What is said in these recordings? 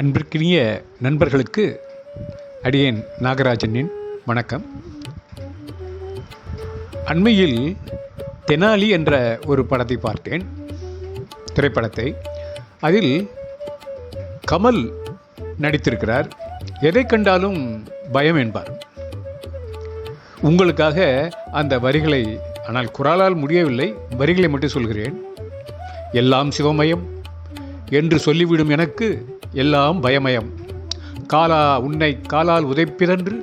அன்பிற்கினிய நண்பர்களுக்கு அடியேன் நாகராஜனின் வணக்கம். அண்மையில் தெனாலி என்ற ஒரு படத்தை பார்த்தேன் திரைப்படத்தை. அதில் கமல் நடித்திருக்கிறார். எதை கண்டாலும் பயம் என்பார். உங்களுக்காக அந்த வரிகளை ஆனால் குரலால் முடியவில்லை வரிகளை மட்டும் சொல்கிறேன். எல்லாம் சிவமயம் என்று சொல்லிவிடும் எனக்கு எல்லாம் பயமயம். காலா உன்னை காலால் உதைப்பிதன்று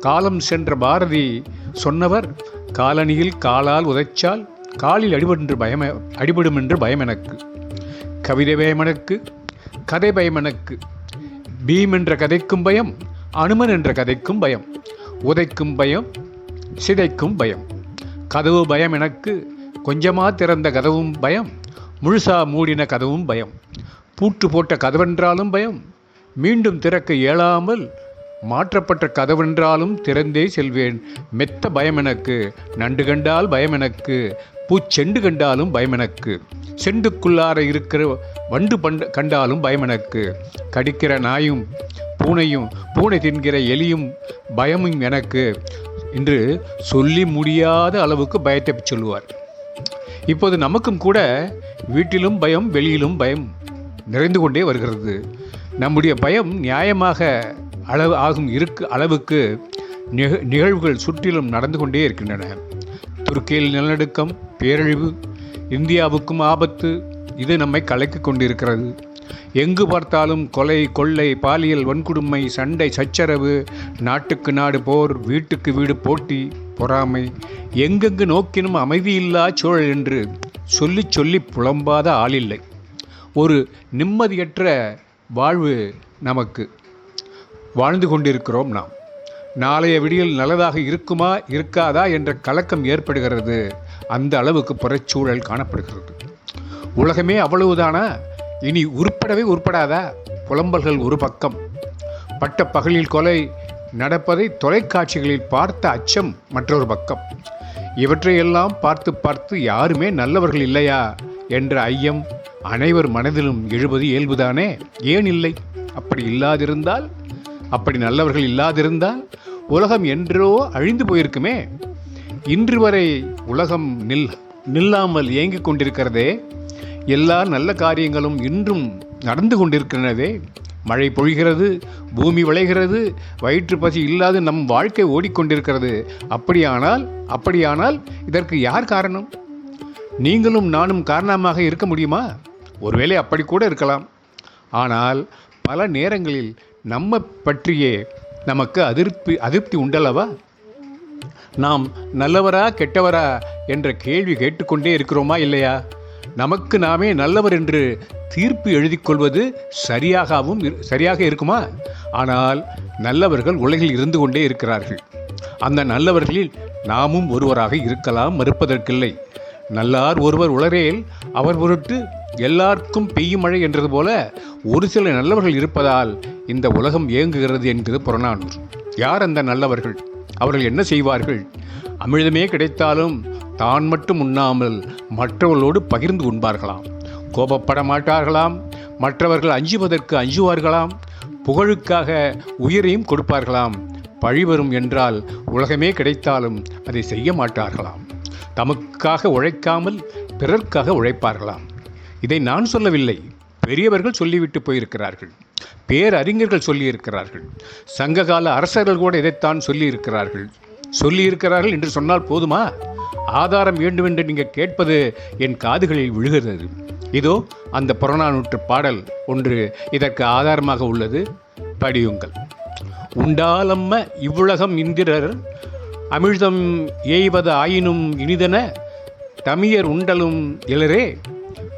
காலம் சென்ற பாரதி சொன்னவர் காலணியில் காலால் உதைச்சால் காலில் அடிபடென்று பயம அடிபடும் என்று பயம் எனக்கு கவிதை பயம் எனக்கு கதை பயம் எனக்கு பீம் என்ற கதைக்கும் பயம் அனுமன் என்ற கதைக்கும் பயம் உதைக்கும் பயம் சிதைக்கும் பயம். கதவு பயம் எனக்கு கொஞ்சமாக திறந்த கதவும் பயம் முழுசா மூடின கதவும் பயம். பூட்டு போட்ட கதவென்றாலும் பயம். மீண்டும் திறக்க இயலாமல் மாற்றப்பட்ட கதவென்றாலும் திறந்தே செல்வேன். மெத்த பயம் எனக்கு நண்டு கண்டால் பயம் எனக்கு பூச்செண்டு கண்டாலும் பயம் எனக்கு செண்டுக்குள்ளார இருக்கிற வண்டு பண்ட கண்டாலும் பயம் எனக்கு கடிக்கிற நாயும் பூனையும் பூனை தின்கிற எலியும் பயமும் எனக்கு. என்று சொல்லி முடியாத அளவுக்கு பயத்தை சொல்லுவார். இப்போது நமக்கும் கூட வீட்டிலும் பயம் வெளியிலும் பயம். நிறைந்து கொண்டே வருகிறது. நம்முடைய பயம் நியாயமாக அளவு ஆகும் இருக்கு அளவுக்கு நிக நிகழ்வுகள் சுற்றிலும் நடந்து கொண்டே இருக்கின்றன. துருக்கியில் நிலநடுக்கம் பேரழிவு இந்தியாவுக்கும் ஆபத்து இது நம்மை கலக்கிக் கொண்டிருக்கிறது. எங்கு பார்த்தாலும் கொலை கொள்ளை பாலியல் வன்கொடுமை சண்டை சச்சரவு நாட்டுக்கு நாடு போர் வீட்டுக்கு வீடு போட்டி பொறாமை எங்கெங்கு நோக்கினும் அமைதியில்லா சூழல் என்று சொல்லி சொல்லி புலம்பாத ஆளில்லை ஒரு நிம்மதியற்ற வாழ்வு நமக்கு. வாழ்ந்து கொண்டிருக்கிறோம் நாம். நாளைய விடியல் நல்லதாக இருக்குமா இருக்காதா என்ற கலக்கம் ஏற்படுகிறது. அந்த அளவுக்கு புறச்சூழல் காணப்படுகிறது. உலகமே அவ்வளவுதானா? இனி உருப்படவே உருப்படாதா? புலம்பல்கள் ஒரு பக்கம். பட்ட பகலில் கொலை நடப்பதை தொலைக்காட்சிகளில் பார்த்த அச்சம் மற்றொரு பக்கம். இவற்றையெல்லாம் பார்த்து பார்த்து யாருமே நல்லவர்கள் இல்லையா? என்ற ஐயம் அனைவர் மனதிலும் எழுபது இயல்புதானே? ஏன் இல்லை? அப்படி இல்லாதிருந்தால்? அப்படி நல்லவர்கள் இல்லாதிருந்தால்? உலகம் என்றோ அழிந்து போயிருக்குமே? இன்று வரை உலகம் நில் நில்லாமல் இயங்கிக் கொண்டிருக்கிறதே? எல்லா நல்ல காரியங்களும் இன்றும் நடந்து கொண்டிருக்கிறதே மழை பொழிகிறது பூமி விளைகிறது வயிற்று பசி இல்லாது நம் வாழ்க்கை ஓடிக்கொண்டிருக்கிறது. அப்படியானால் அப்படியானால் இதற்கு யார் காரணம்? நீங்களும் நானும் காரணமாக இருக்க முடியுமா? ஒருவேளை அப்படி கூட இருக்கலாம். ஆனால் பல நேரங்களில் நம்ம பற்றியே நமக்கு அதிருப்தி அதிருப்தி உண்டல்லவா? நாம் நல்லவரா கெட்டவரா என்ற கேள்வி கேட்டுக்கொண்டே இருக்கிறோமா இல்லையா? நமக்கு நாமே நல்லவர் என்று தீர்ப்பு எழுதி கொள்வது சரியாகவும் இரு- சரியாக இருக்குமா? ஆனால் நல்லவர்கள் உலகில் இருந்து கொண்டே இருக்கிறார்கள். அந்த நல்லவர்களில் நாமும் ஒருவராக இருக்கலாம் மறுப்பதற்கில்லை. நல்லார் ஒருவர் உளரேல் அவர் பொருட்டு எல்லாருக்கும் பெய்யும் மழை என்றது போல ஒரு சில நல்லவர்கள் இருப்பதால் இந்த உலகம் இயங்குகிறது என்கிறது புறநானூறு யார் அந்த நல்லவர்கள்? அவர்கள் என்ன செய்வார்கள்? அமிழ்தமே கிடைத்தாலும் தான் மட்டும் உண்ணாமல் மற்றவர்களோடு பகிர்ந்து உண்பார்களாம். கோபப்பட மாட்டார்களாம். மற்றவர்கள் அஞ்சுவதற்கு அஞ்சுவார்களாம். புகழுக்காக உயிரையும் கொடுப்பார்களாம். பழி வரும் என்றால் உலகமே கிடைத்தாலும் அதை செய்ய மாட்டார்களாம். தமக்காக உழைக்காமல் பிறர்க்காக உழைப்பார்களாம். இதை நான் சொல்லவில்லை. பெரியவர்கள் சொல்லிவிட்டு போயிருக்கிறார்கள். பேரறிஞர்கள் சொல்லியிருக்கிறார்கள். சங்ககால அரசர்கள் கூட இதைத்தான் சொல்லியிருக்கிறார்கள். சொல்லியிருக்கிறார்கள் என்று சொன்னால் போதுமா? ஆதாரம் வேண்டும் என்று நீங்கள் கேட்பது என் காதுகளில் விழுகிறது. இதோ அந்த புறநானூற்று பாடல் ஒன்று இதற்கு ஆதாரமாக உள்ளது. படியுங்கள். உண்டாலம்ம இவ்வுலகம் இந்திரர் அமிழ்தம் ஏய்வது ஆயினும் இனிதென தமியர் உண்டலும் இலரே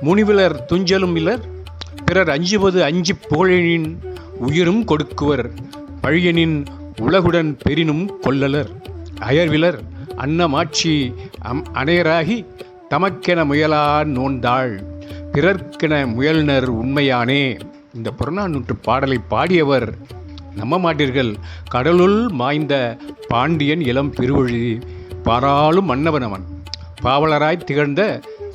முனிவிலர் துஞ்சலும் இலர் பிறர் அஞ்சுவது அஞ்சு புகழினின் உயிரும் கொடுக்குவர் பழியனின் உலகுடன் பெரினும் கொல்லலர் அயர்விலர் அன்னமாட்சி அம் அனையராகி தமக்கென முயலா நோந்தாள் பிறர்க்கென முயல்னர் உண்மையானே. இந்த புறநானூற்று பாடலை பாடியவர் நம்ப மாட்டீர்கள். கடலுள் மாய்ந்த பாண்டியன் இளம் பெருவழி பாராளும் மன்னவன் அவன் பாவலராய் திகழ்ந்த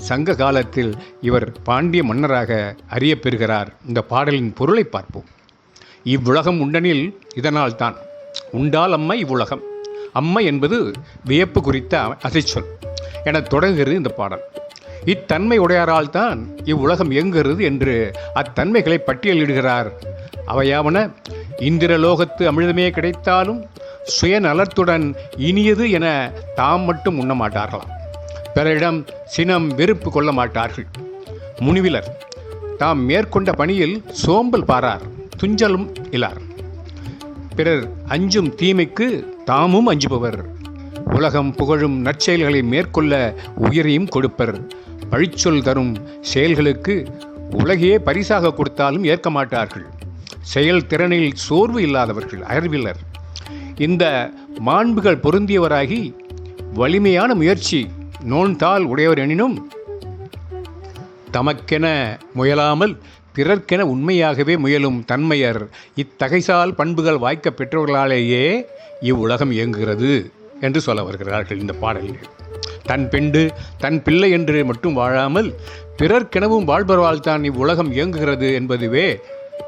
சங்க காலத்தில் இவர் பாண்டிய மன்னராக அறியப்பெறுகிறார் இந்த பாடலின் பொருளை பார்ப்போம். இவ்வுலகம் உண்டனில் இதனால் தான். உண்டால் அம்மை இவ்வுலகம். அம்மை என்பது வியப்பு குறித்த அசைச்சொல் என தொடங்குகிறது இந்த பாடல். இத்தன்மை உடையாரால் தான் இவ்வுலகம் இயங்குகிறது என்று அத்தன்மைகளை பட்டியலிடுகிறார் அவையாவன இந்திரலோகத்து அமிழ்தமே கிடைத்தாலும் சுயநலத்துடன் இனியது என தாம் மட்டும் உண்ண மாட்டார்களாம். பிறரிடம் சினம் வெறுப்பு கொள்ள மாட்டார்கள். முனிவிலர் தாம் மேற்கொண்ட பணியில் சோம்பல் பாரார் துஞ்சலும் இலார். பிறர் அஞ்சும் தீமைக்கு தாமும் அஞ்சுபவர். உலகம் புகழும் நற்செயல்களை மேற்கொள்ள உயிரையும் கொடுப்பர். பழிச்சொல் தரும் செயல்களுக்கு உலகையே பரிசாக கொடுத்தாலும் ஏற்க மாட்டார்கள். செயல் திறனில் சோர்வு இல்லாதவர்கள் அறிவிலர் இந்த மாண்புகள் பொருந்தியவராகி வலிமையான முயற்சி நோன்தால் உடையவர் எனினும் தமக்கென முயலாமல் பிறர்க்கென உண்மையாகவே முயலும் தன்மையர் இத்தகைசால் பண்புகள் வாய்க்க பெற்றவர்களாலேயே இவ்வுலகம் இயங்குகிறது என்று சொல்ல வருகிறார்கள் இந்த பாடலில். தன் பெண்டு தன் பிள்ளை என்று மட்டும் வாழாமல் பிறர்க்கெனவும் வாழ்பவரால் தான் இவ்வுலகம் இயங்குகிறது என்பதுவே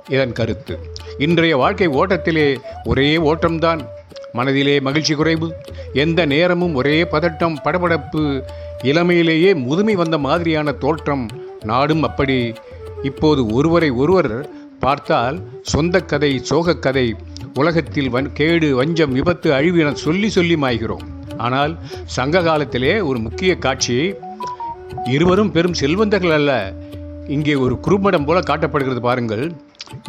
இதன் கருத்து. இன்றைய வாழ்க்கை ஓட்டத்திலே ஒரே ஓட்டம்தான். மனதிலே மகிழ்ச்சி குறைவு. எந்த நேரமும் ஒரே பதட்டம் படபடப்பு இளமையிலேயே முதுமை வந்த மாதிரியான தோற்றம். நாடும் அப்படி. இப்போது ஒருவரை ஒருவர் பார்த்தால் சொந்த கதை சோகக் கதை உலகத்தில் வன் கேடு வஞ்சம் விபத்து அழிவு என சொல்லி சொல்லி மாய்கிறோம். ஆனால் சங்க காலத்திலே ஒரு முக்கிய காட்சி இருவரும் பெரும் செல்வந்தர்கள் அல்ல. இங்கே ஒரு குறும்படம் போல காட்டப்படுகிறது பாருங்கள்.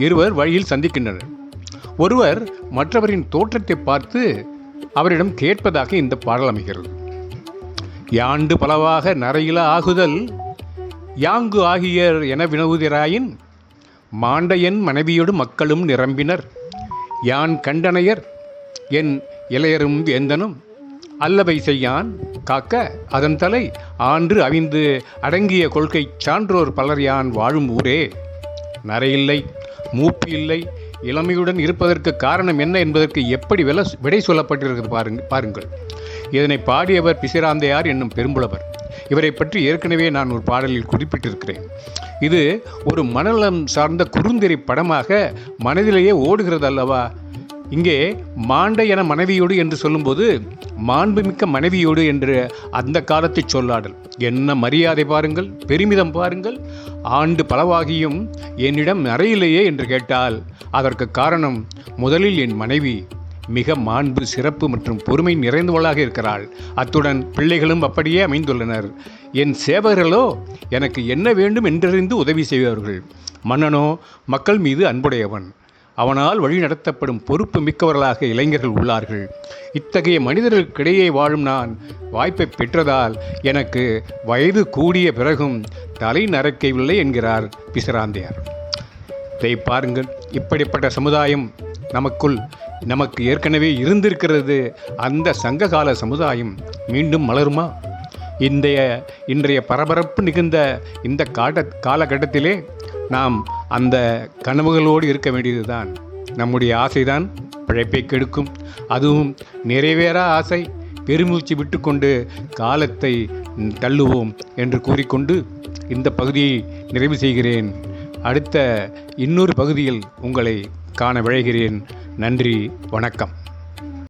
இருவர் வழியில் சந்திக்கின்றனர். ஒருவர் மற்றவரின் தோற்றத்தை பார்த்து அவரிடம் கேட்பதாக இந்த பாடல் அமைகிறது. யாண்டு பலவாக நரையில ஆகுதல்? யாங்கு ஆகியர் என வினவுதிராயின்? மாண்டையன் மனைவியோடு மக்களும் நிரம்பினர். யான் கண்டனையர்? என் இளையரும் வேந்தனும். அல்லவை செய்யான்? காக்க அதன் தலை ஆண்டு அவிந்து அடங்கிய கொள்கை சான்றோர் பலர் யான் வாழும் ஊரே? நரையில்லை மூப்பு இல்லை இளமையுடன் இருப்பதற்கு காரணம் என்ன என்பதற்கு எப்படி வில விடை சொல்லப்பட்டிருக்கிறது பாருங்க பாருங்கள். இதனை பாடியவர் பிசிராந்தையார் என்னும் பெரும்புலவர். இவரை பற்றி ஏற்கனவே நான் ஒரு பாடலில் குறிப்பிட்டிருக்கிறேன். இது ஒரு மனநலம் சார்ந்த குறுந்திரை படமாக மனதிலேயே ஓடுகிறது அல்லவா இங்கே மாண்ட என மனைவியோடு என்று சொல்லும்போது மாண்புமிக்க மனைவியோடு என்று அந்த காலத்து சொல்லாடல். என்ன மரியாதை பாருங்கள் பெருமிதம் பாருங்கள் ஆண்டு பலவாகியும் என்னிடம் நிறையில்லையே என்று கேட்டால் அதற்கு காரணம் முதலில் என் மனைவி மிக மாண்பு சிறப்பு மற்றும் பொறுமை நிறைந்தவளாக இருக்கிறாள். அத்துடன் பிள்ளைகளும் அப்படியே அமைந்துள்ளனர். என் சேவகர்களோ எனக்கு என்ன வேண்டும் என்றறிந்து உதவி செய்வார்கள். மன்னனோ மக்கள் மீது அன்புடையவன். அவனால் வழி நடத்தப்படும் பொறுப்பு மிக்கவர்களாக இளைஞர்கள் உள்ளார்கள். இத்தகைய மனிதர்களுக்கிடையே வாழும் நான் வாய்ப்பை பெற்றதால் எனக்கு வயது கூடிய பிறகும் தலை நரக்கவில்லை என்கிறார் பிசராந்தையார். இதை பாருங்கள். இப்படிப்பட்ட சமுதாயம் நமக்குள் நமக்கு ஏற்கனவே இருந்திருக்கிறது. அந்த சங்ககால சமுதாயம் மீண்டும் மலருமா? இன்றைய இன்றைய பரபரப்பு நிகழ்ந்த இந்த காட்ட காலகட்டத்திலே நாம் அந்த கனவுகளோடு இருக்க வேண்டியதுதான். நம்முடைய ஆசைதான் பிழைப்பை கெடுக்கும். அதுவும் நிறைவேறா ஆசை. பெருமூச்சு விட்டுக்கொண்டு காலத்தை தள்ளுவோம் என்று கூறிக்கொண்டு இந்த பகுதியை நிறைவு செய்கிறேன். அடுத்த இன்னொரு பகுதியில் உங்களை காண விழைகிறேன். நன்றி வணக்கம்.